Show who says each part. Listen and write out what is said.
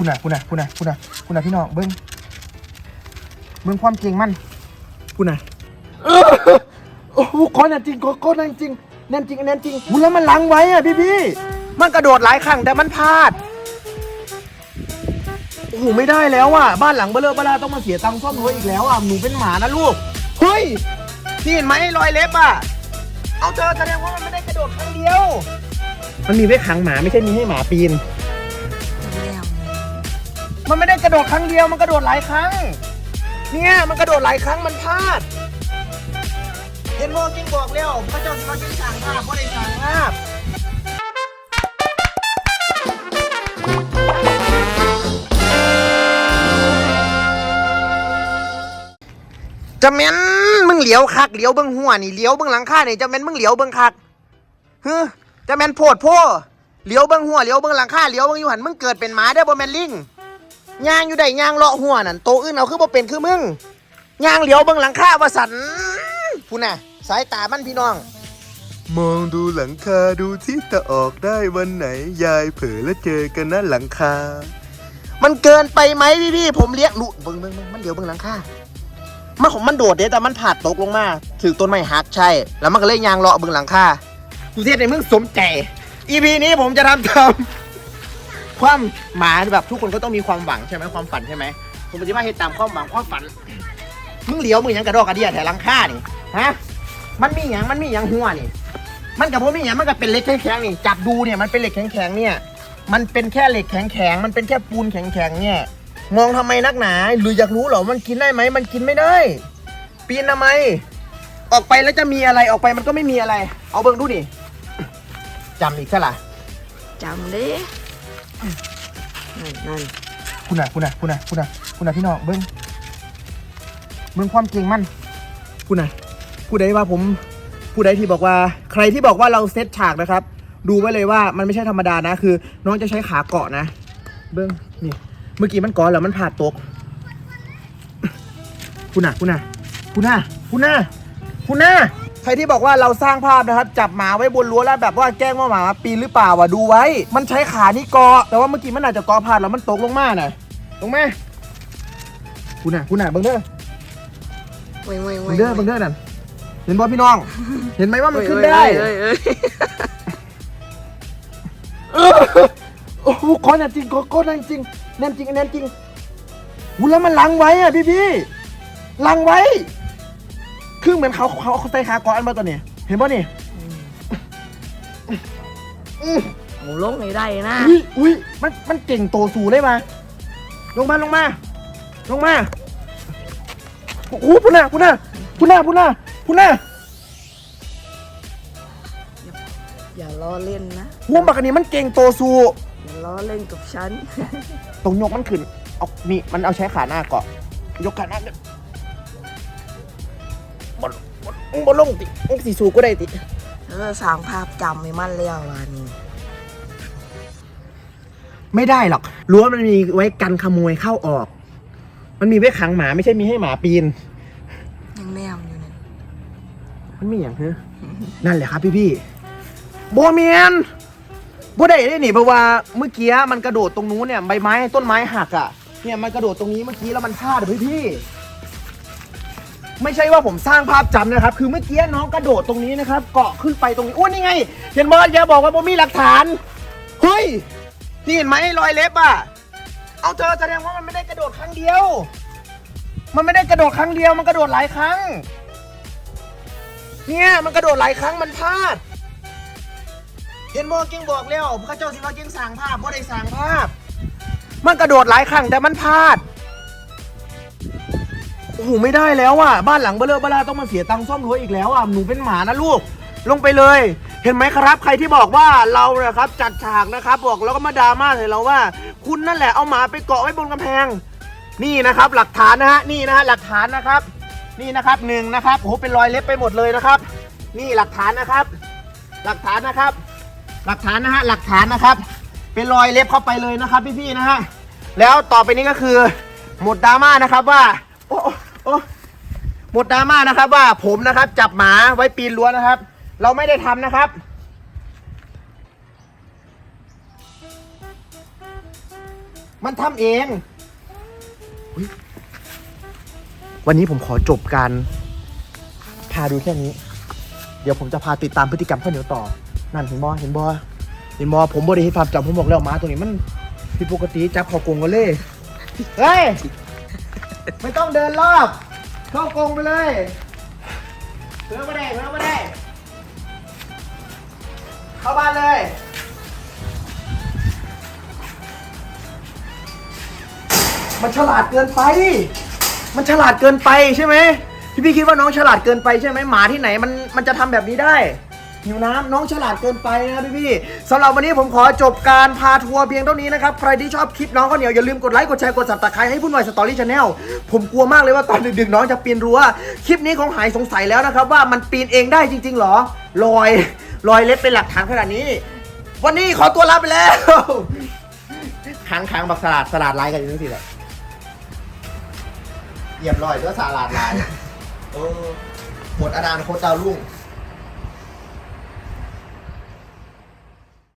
Speaker 1: คุณน่ะคุณน่ะคุณน่ะคุณน่ะคุณน่ะพี่น้องเบิ้งเบิ้งความเก่งมันคุณน่ะเออโอ้โหขอน่นจริงขอขอน่นจริงแน่นจริงแน่นจริงหูแล้วมันล้างไว้อะพี่พี่มันกระโดดหลายครั้งแต่มันพลาดโอ้โหไม่ได้แล้วอะบ้านหลังเบลอเบลาต้องมาเสียตังค์ซ่อมรถอีกแล้วอะหนูเป็นหมานะลูกเฮ้ยนี่เห็นไหมรอยเล็บอะเอาเธอแสดงว่ามันไม่ได้กระโดดครั้งเดียว มันมีไว้ขังหมาไม่ใช่มีให้หมาปีน มันไม่ได้กระโดดครั้งเดียวมันกระโดดหลายครั้ง เนี่ยมันกระโดดหลายครั้งมันพลาด เห็นโมกินบอกแล้วพระเจ้าสิมากินสั่งภาพเพราะได้สั่งภาพจะแม่นมึงเหลียวคักเหลียวเบิ้งหัวนี่เหลียวเบิ้งหลังคานี่จะแม่นมึงเหลียวเบิ้งคักเฮ้จะแม่นโพดโพเหลียวเบิ้งหัวเหลียวเบิ้งหลังคาเหลียวเบิ้งอยู่หันมึงเกิดเป็นหมาได้อบ่แม่นลิง ย่างอยู่ได้ย่างเลาะหัวนั่นโตอื่นเอาคือบ่เป็นคือมึงย่างเหลียวเบิ่งหลังคาว่าสันพูน่ะ สายตามันพี่น้อง
Speaker 2: มองดูหลังคาดูที่ตะออกได้วันไหน ยายเผลอแล้วเจอกันนะหลังคา
Speaker 1: มันเกินไปไหมพี่พี่ผมเลี้ยงหนูเบิ่งเบิ่งเบิ่งมันเหลียวเบิ่งหลังคามันของมันโดดเด้แต่มันผาดตกลงมาถือต้นไม้หักใช่ แล้วมันก็เลยย่างเลาะเบิ่งหลังคากูเทศในมึงสมใจอีพีนี้ผมจะทำทำ ความหมาแบบทุกคนก็ต้องมีความหวังใช่ไหมความฝันใช่ไหมผมจะมาเหตุตามความหวังความฝัน มึงเหลียวมึงยังกระดอกกระเดียแถลังคานี่ฮะมันมีหยังมันมีหยังหัวนี่ มันกับพวกมีหยังมันก็เป็นเหล็กแข็งๆนี่จับดูเนี่ยมันเป็นเหล็กแข็งๆเนี่ยมันเป็นแค่เหล็กแข็งๆมันเป็นแค่ปูนแข็งๆเนี่ยมองทำไมนักหนา หรืออยากรู้เหรอมันกินได้ไหมมันกินไม่ได้ ปีนทำไม ออกไปแล้วจะมีอะไรออกไปมันก็ไม่มีอะไร เอาเบิ่งดูดิจำอีกซะละ
Speaker 3: จำด้ นั่นนั่น
Speaker 1: คุณน่ะคุณน่ะคุณน่ะคุณน่ะคุณน่ะพี่น้องเบิ้งเบิ้งความเก่งมันคุณน่ะผู้ใดว่าผมผู้ใดที่บอกว่า ใครที่บอกว่าเราเซตฉากนะครับ ดูไว้เลยว่ามันไม่ใช่ธรรมดานะ คือ น้องจะใช้ขาเกาะนะ เบิ้งนี่ เมื่อกี้มันเกาะแล้วมันผ่าตก คุณน่ะคุณน่ะคุณน่ะคุณน่ะคุณน่ะ ใครที่บอกว่าเราสร้างภาพนะครับ จับหมาไว้บนรั้วแล้วแบบว่าแกล้งว่าหมาปีนหรือเปล่าอะดูไว้ มันใช้ขานี่เกาะแต่ว่าเมื่อกี้มันอาจจะเกาะพลาดแล้วมันตกลงมาน่ะลงมาคุณน่ะคุณน่ะเบิ่งเด้อ
Speaker 3: เว้ยเว้ย
Speaker 1: เบิ่
Speaker 3: เว้
Speaker 1: ง
Speaker 3: ย
Speaker 1: เด้อเบิ่งเด้อนั่นเห็นบ่พี่น้อง เห็นไหมว่ามันขึ้นได้
Speaker 3: เอ้ยเอ้ย
Speaker 1: เออโอ้โหขอแน่นจริงขอขอแน่นจริงแน่นจริงแน่นจริงหูแล้วมันลังไว้อะพี่พี่ลังไว้ คือเหมือนเขาเขาเขาใส่ขาเกาะอันมาตัวนี้ เห็นป่ะนี่อื้อ
Speaker 3: หมูลงไม่ได้นะ
Speaker 1: อุ้ยอุ้ยมันมันเก่งโตสูเลยมาลงมาลงมาลงมาโอ้โหพูน่ะพูน่ะพูน่ะพูน่ะพูน่ะ
Speaker 3: อย่าล้อเล่นนะ
Speaker 1: หัวบักอันนี้มันเก่งโตสู
Speaker 3: อย่าล้อเล่นกับฉัน
Speaker 1: ตรงยกมันขึ้นเอานี่มันเอาใช้ขาหน้าเกาะยกขาหน้าเนี่ย บนบนบนลงติองสีสูก็ได้ติ
Speaker 3: เออสร้างภาพจำให้มันเลี้ยววันนี้
Speaker 1: ไม่ได้หรอกรั้วมันมีไว้กันขโมยเข้าออก มันมีไว้ขังหมาไม่ใช่มีให้หมาปีน
Speaker 3: ยังแนมอยู่เนี่ย
Speaker 1: มันมีอย่างเฮ้นั่นแหละครับพี่พี่ๆโบเมียนโบได้ได้หนิเพราะว่าเมื่อกี้มันกระโดดตรงนู้นเนี่ยใบไม้ต้นไม้หักอะเนี่ยมันกระโดดตรงนี้เมื่อกี้แล้วมันพลาดอะพี่พี่ๆ ไม่ใช่ว่าผมสร้างภาพจำนะครับ คือเมื่อกี้น้องกระโดดตรงนี้นะครับ เกาะขึ้นไปตรงนี้อ้วนนี่ไง เห็นบอลอย่าบอกว่าโบมีหลักฐาน เฮ้ย นี่เห็นไหมรอยเล็บอะ เอาเธอแสดงว่ามันไม่ได้กระโดดครั้งเดียว มันไม่ได้กระโดดครั้งเดียว มันกระโดดหลายครั้ง เนี่ยมันกระโดดหลายครั้งมันพลาด เห็นโมเก่งบอกแล้วพระเจ้าสิว่าเก่งสั่งภาพบ่ได้สั่งภาพ มันกระโดดหลายครั้งแต่มันพลาด อ้โหไม่ได้แล้วอะบ้านหลังเบลอเบลาต้องมาเสียตังค์ซ่อมรั้วอีกแล้วอะหนูเป็นหมานะลูก ลงไปเลย เห็นไหมครับ ใครที่บอกว่าเราเนี่ยครับจัดฉากนะครับบอกแล้วก็มาดราม่าใส่เราว่า คุณนั่นแหละเอาหมาไปเกาะไว้บนกำแพง นี่นะครับ หลักฐานนะฮะนี่นะฮะหลักฐานนะครับ นี่นะครับหนึ่งนะครับโอ้โหเป็นรอยเล็บไปหมดเลยนะครับ นี่หลักฐานนะครับ หลักฐานนะครับ หลักฐานนะฮะหลักฐานนะครับ เป็นรอยเล็บเข้าไปเลยนะครับพี่ๆนะฮะแล้วต่อไปนี้ก็คือหมดดราม่านะครับว่า โอ้ โอ้หมดดราม่านะครับ ว่าผมนะครับ จับหมาไว้ปีนรั้วนะครับ เราไม่ได้ทำนะครับ มันทำเอง วันนี้ผมขอจบการพาดูแค่นี้ เดี๋ยวผมจะพาติดตามพฤติกรรมข้าวเหนียวต่อ นั่นเห็นบอเห็นบอเห็นบอผมบริให้ความจำผมบอกแล้วหมาตัวนี้มันผิดปกติจับเข้ากงกันเลย เฮ้ย ไม่ต้องเดินรอบ เข้ากรงไปเลยเพื่อไม่ได้เพื่อไม่ได้ เข้าบ้านเลย มันฉลาดเกินไป มันฉลาดเกินไปใช่ไหมพี่พี่คิดว่าน้องฉลาดเกินไปใช่ไหมหมาที่ไหนมันมันจะทำแบบนี้ได้ หิวน้ำน้องฉลาดเกินไปนะพี่พี่สำหรับวันนี้ผมขอจบการพาทัวร์เพียงเท่านี้นะครับ ใครที่ชอบคลิปน้องข้าวเหนียวอย่าลืมกดไลค์ กดแชร์ กดสับตะไคร้ให้พุ่นหน่อยสตอรี่ชาแนลผมกลัวมากเลยว่าตอนดึกๆน้องจะปีนรั้วคลิปนี้คงหายสงสัยแล้วนะครับ ว่ามันปีนเองได้จริง ๆหรอรอยรอยเล็บเป็นหลักฐานขนาดนี้ วันนี้ขอตัวลาไปแล้วค้างค้างบักสลัดสลัดลายกันอยู่นี่สิแหละเหยียบรอยด้วยสลาดลายเออหมดอนาคตดาวรุ่ง